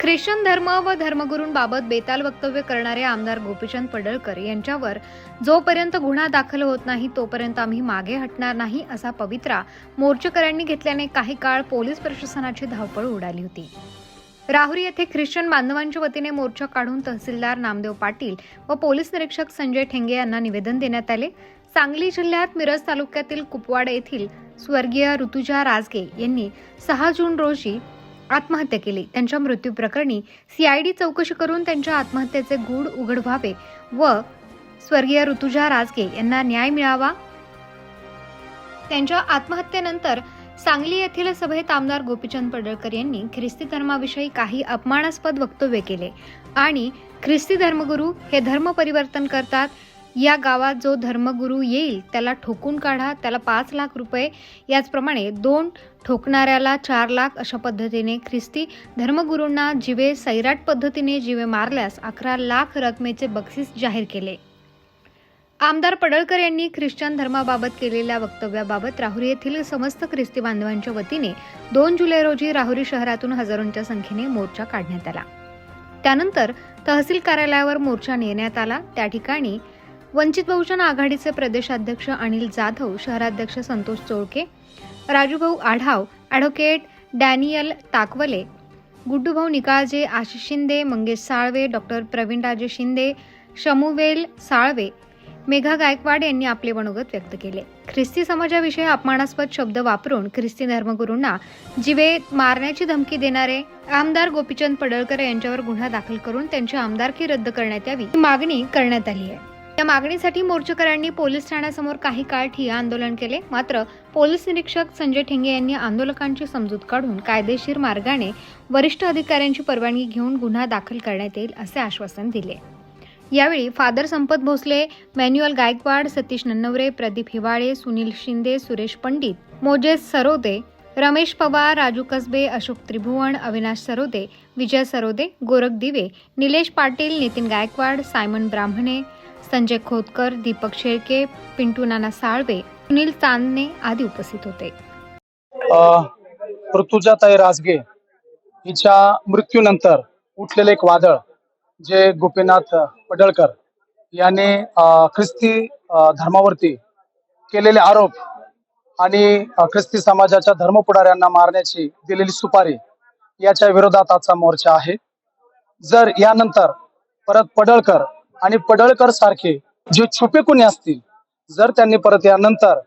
Christian धर्म व धर्मगुरूंबाबत बेताल वक्तव्य करणारे आमदार गोपीचंद पडळकर यांच्यावर जोपर्यंत गुन्हा दाखल होत नाही तोपर्यंत आम्ही मागे हटणार नाही असा पवित्रा मोर्चेकऱ्यांनी घेतल्याने काही काळ पोलीस प्रशासनाची धावपळ उडाली होती. राहुरी येथे ख्रिश्चन बांधवांच्या वतीने मोर्चा काढून तहसीलदार नामदेव पाटील व पोलीस निरीक्षक संजय ठेंगे यांना निवेदन देण्यात आले. सांगली जिल्ह्यात मिरज तालुक्यातील कुपवाड येथील स्वर्गीय ऋतुजा राजगे यांनी सहा जून रोजी आत्महत्या केली. त्यांच्या मृत्यूप्रकरणी सीआयडी चौकशी करून त्यांच्या आत्महत्येचे गूढ उघड व्हावे व स्वर्गीय ऋतुजा राजगे यांना न्याय मिळावा. त्यांच्या आत्महत्येनंतर सांगली येथील सभेत आमदार गोपीचंद पडळकर यांनी ख्रिस्ती धर्माविषयी काही अपमानास्पद वक्तव्य केले. आणि ख्रिस्ती धर्मगुरू हे धर्म परिवर्तन करतात या गावात जो धर्मगुरू येईल त्याला ठोकून काढा त्याला पाच लाख रुपये. याचप्रमाणे दोन ठोकणाऱ्याला चार लाख अशा पद्धतीने ख्रिस्ती धर्मगुरूंना जिवे सैराट पद्धतीने जिवे मारल्यास अकरा लाख रकमेचे बक्षीस जाहीर केले. आमदार पडळकर यांनी ख्रिश्चन धर्माबाबत केलेल्या वक्तव्याबाबत राहुरी येथील समस्त ख्रिस्ती बांधवांच्या वतीने दोन जुलै रोजी राहुरी शहरातून हजारोंच्या संख्येने मोर्चा काढण्यात आला. त्यानंतर तहसील कार्यालयावर मोर्चा नेण्यात आला. त्या ठिकाणी वंचित बहुजन आघाडीचे प्रदेशाध्यक्ष अनिल जाधव शहराध्यक्ष संतोष चोळके राजूभाऊ Adhav advocate Daniel Takawale गुड्डूभाऊ Nikalje Ashish Shinde Mangesh Salve doctor प्रवीणराजे Shinde Shamuvel Salve Megha Gaikwad यांनी आपले मनोगत व्यक्त केले. ख्रिस्ती समाजाविषयी अपमानास्पद शब्द वापरून ख्रिस्ती धर्मगुरूंना जिवे मारण्याची धमकी देणारे आमदार गोपीचंद पडळकर यांच्यावर गुन्हा दाखल करून त्यांची आमदारकी रद्द करण्यात यावी ही मागणी करण्यात आली आहे. या मागणीसाठी मोर्चेकऱ्यांनी पोलीस ठाण्यासमोर काही काळ ठिया आंदोलन केले. मात्र पोलीस निरीक्षक संजय ठेंगे यांनी आंदोलकांची समजूत काढून कायदेशीर मार्गाने वरिष्ठ अधिकाऱ्यांची परवानगी घेऊन गुन्हा दाखल करण्यात येईल असे आश्वासन दिले. यावेळी father Sampat Bhosale manual Gaikwad Satish Nannaware Pradeep Hiwale Sunil Shinde Suresh Pandit Moses Sarode Ramesh Pawar Raju Kasbe Ashok Tribhuvan Avinash Sarode Vijay Sarode Gorakh Dive Nilesh Patil Nitin Gaikwad Simon Brahmane Sanjay Khotkar Deepak Shelke Pintu नाना साळवे सुनील चांदणे आदी उपस्थित होते. ऋतुजाताई राजगे हिच्या मृत्यूनंतर उठलेले एक वादळ जे गोपीनाथ पडळकर याने ख्रिस्ती धर्मावरती केलेले आरोप आणि ख्रिस्ती समाजाच्या धर्मपुढाऱ्यांना मारण्याची दिलेली सुपारी याच्या विरोधात आजचा मोर्चा आहे. जर यानंतर परत पडळकर आणि पडळकर सारखे जे छुपे कुणी असतील जर त्यांनी परत यानंतर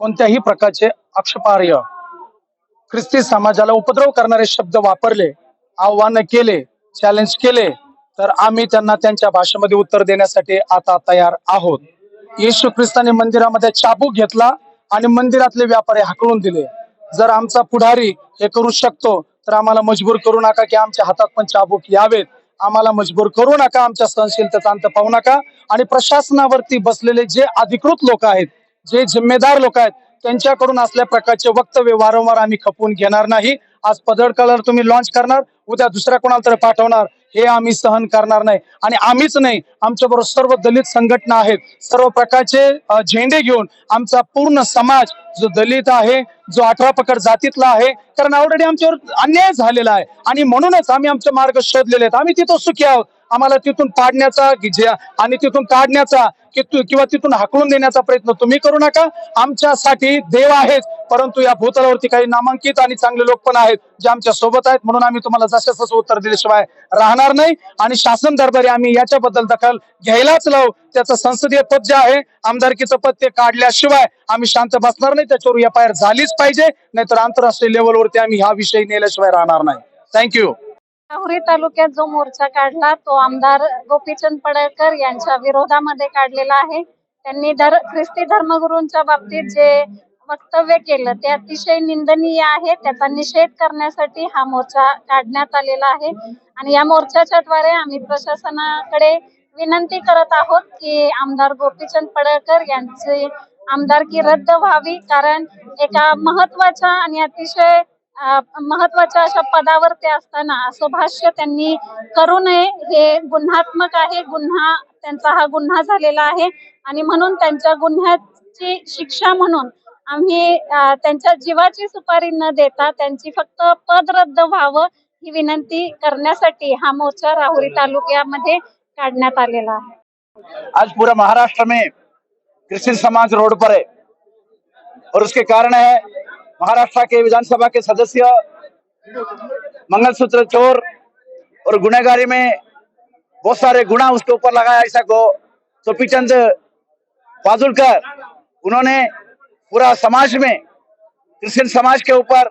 कोणत्याही प्रकारचे आक्षेपार्ह ख्रिस्ती समाजाला उपद्रव करणारे शब्द वापरले आव्हान केले चॅलेंज केले तर आम्ही त्यांना त्यांच्या भाषेमध्ये उत्तर देण्यासाठी आता तयार आहोत. येशू ख्रिस्ताने मंदिरामध्ये चाबूक घेतला आणि मंदिरातले व्यापारी हाकलून दिले. जर आमचा पुढारी हे करू शकतो तर आम्हाला मजबूर करू नका की आमच्या हातात पण चाबूक यावेत. आम्हाला मजबूर करू नका आमच्या सहनशीलतेचा अंत पाहू नका. आणि प्रशासनावरती बसलेले जे अधिकृत लोक आहेत जे जिम्मेदार लोक आहेत त्यांच्याकडून असल्या प्रकारचे वक्तव्य वारंवार आम्ही खपवून घेणार नाही. आज पदर कलर तुम्ही लॉन्च करणार उद्या दुसऱ्या कोणाला तरी पाठवणार हे आम्ही सहन करणार नाही. आणि आम्हीच नाही आमच्या बरोबर सर्व दलित संघटना आहेत. सर्व प्रकारचे झेंडे घेऊन आमचा पूर्ण समाज जो दलित आहे जो अठरा पकड जातीतला आहे कारण ऑलरेडी आमच्यावर अन्याय झालेला आहे. आणि म्हणूनच आम्ही आमचे मार्ग शोधलेले आहेत. आम्ही तिथं सुखी आहोत. आम्हाला तिथून पाडण्याचा आणि तिथून काढण्याचा की किंवा तिथून हाकलून देण्याचा प्रयत्न तुम्ही करू नका. आमच्यासाठी देव आहेत परंतु या भूतलावरती काही नामांकित आणि चांगले लोक पण आहेत जे आमच्यासोबत आहेत. म्हणून आम्ही तुम्हाला जसं उत्तर दिल्याशिवाय राहणार नाही. आणि शासन दरबारी आम्ही याच्याबद्दल दखल घ्यायलाच लावू. त्याचं संसदीय पद जे आहे आमदारकीचं पद ते काढल्याशिवाय आम्ही शांत बसणार नाही. त्याच्यावर एफ आय आर झालीच पाहिजे. नाहीतर आंतरराष्ट्रीय लेवलवरती आम्ही हा विषय नेल्याशिवाय राहणार नाही. थँक्यू राहुरी तालुक्यात जो मोर्चा काढला तो आमदार गोपीचंद पडळकर यांच्या विरोधामध्ये काढलेला आहे. त्यांनी धर ख्रिस्ती धर्मगुरूंच्या बाबतीत जे वक्तव्य केलं. ते अतिशय निंदनीय आहे. त्याचा निषेध करण्यासाठी हा मोर्चा काढण्यात आलेला आहे. आणि या मोर्चाच्या द्वारे आम्ही प्रशासनाकडे विनंती करत आहोत की आमदार गोपीचंद पडळकर यांची आमदारकी रद्द व्हावी. कारण एका महत्त्वाच्या आणि अतिशय महत्त्वाच्या अशा पदावर ते असताना असं भाष्य त्यांनी करू नये हे गुन्हात्मक आहे. गुन्हा त्यांचा हा गुन्हा झालेला आहे. आणि म्हणून त्यांच्या गुन्ह्याची शिक्षा म्हणून आम्ही त्यांच्या जीवाची सुपारी न देता त्यांची फक्त पद रद्द व्हावं ही विनंती करण्यासाठी हा मोर्चा राहुरी तालुक्यामध्ये काढण्यात आलेला आहे. आज पूरा महाराष्ट्र में क्रिश्चियन समाज रोड पर है और उसके कारण है महाराष्ट्र के विधानसभा के सदस्य मंगलसूत्र चोर और गुनेगारी में बहुत सारे गुना उसके ऊपर लगाया ऐसा को। सोपीचंद पाजुलकर उन्होंने पूरा समाज में, क्रिश्चियन समाज के ऊपर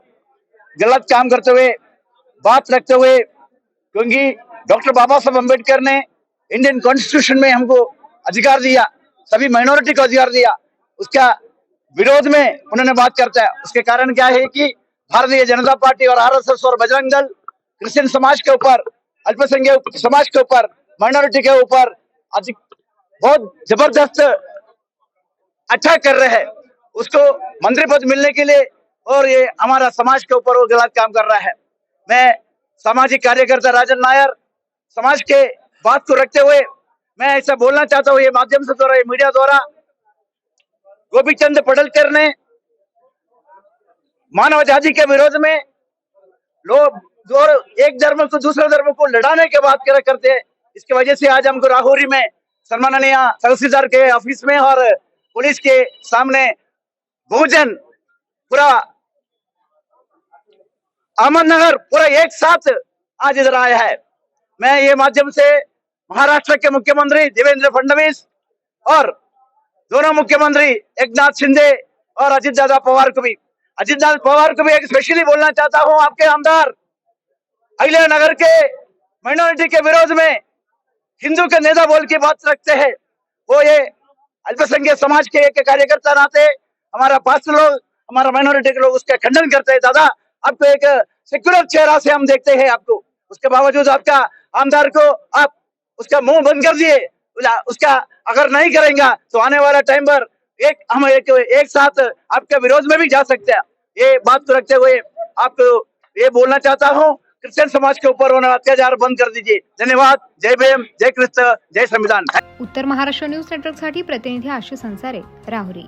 गलत काम करते हुए, बात रखते हुए, क्योंकि डॉक्टर बाबा साहब अंबेडकर ने इंडियन कॉन्स्टिट्यूशन में हमको अधिकार दिया, सभी माइनॉरिटी को अधिकार दिया। उसका विरोध में उन्होंने बात करता है। उसके कारण क्या है कि भारतीय जनता पार्टी और आरएसएस और बजरंग दल क्रिश्चियन समाज के ऊपर, अल्पसंख्यक समाज के ऊपर, माइनॉरिटी के ऊपर बहुत ज़बरदस्त अटैक कर रहे हैं। उसको मंत्री पद मिलने के लिए और ये हमारा समाज के ऊपर वो गलत काम कर रहा है। मैं सामाजिक कार्यकर्ता राजन नायर, समाज के बात को रखते हुए मैं ऐसा बोलना चाहता हूँ, ये माध्यम से द्वारा मीडिया द्वारा, गोपीचंद पडलकर ने मानव जाति के विरोध में लोग एक धर्म को दूसरे धर्म को लड़ाने के बात करा करते हैं। इसकी वजह से आज हमको राहुरी में सम्माननीय तहसीलदार के ऑफ़िस में और पुलिस के सामने बहुजन पूरा अहमदनगर, पूरा एक साथ आज इधर आया है। मैं ये माध्यम से महाराष्ट्र के मुख्यमंत्री देवेंद्र फडणवीस और दोनों मुख्यमंत्री एक नाथ शिंदे और अजित दादा पवार को भी। अजित दादा पवार को भी एक स्पेशली बोलना चाहता हूँ आपके आमदार। अगले नगर के माइनॉरिटी के विरोध में हिंदू के नेता बोल की बात रखते हैं। वो ये अल्पसंख्यक समाज के एक कार्यकर्ता नाते हमारा पास लोग हमारा माइनॉरिटी के लोग उसका खंडन करते हैं दादा। आपको एक सेक्युलर चेहरा से हम देखते हैं आपको। उसके बावजूद आपका आमदार को आप उसका मुंह बंद कर दिए। उसका अगर नहीं करेंगे तो आने वाला टाइम पर एक हम एक एक साथ आपके विरोध में भी जा सकते हैं। ये बात को रखते हुए आपको ये बोलना चाहता हूँ क्रिश्चियन समाज के ऊपर होने अत्याचार बंद कर दीजिए। धन्यवाद। जय भीम जय कृष्ण जय संविधान। उत्तर महाराष्ट्र न्यूज नेटवर्कसाठी प्रतिनिधी आशिष संसारे राहुरी।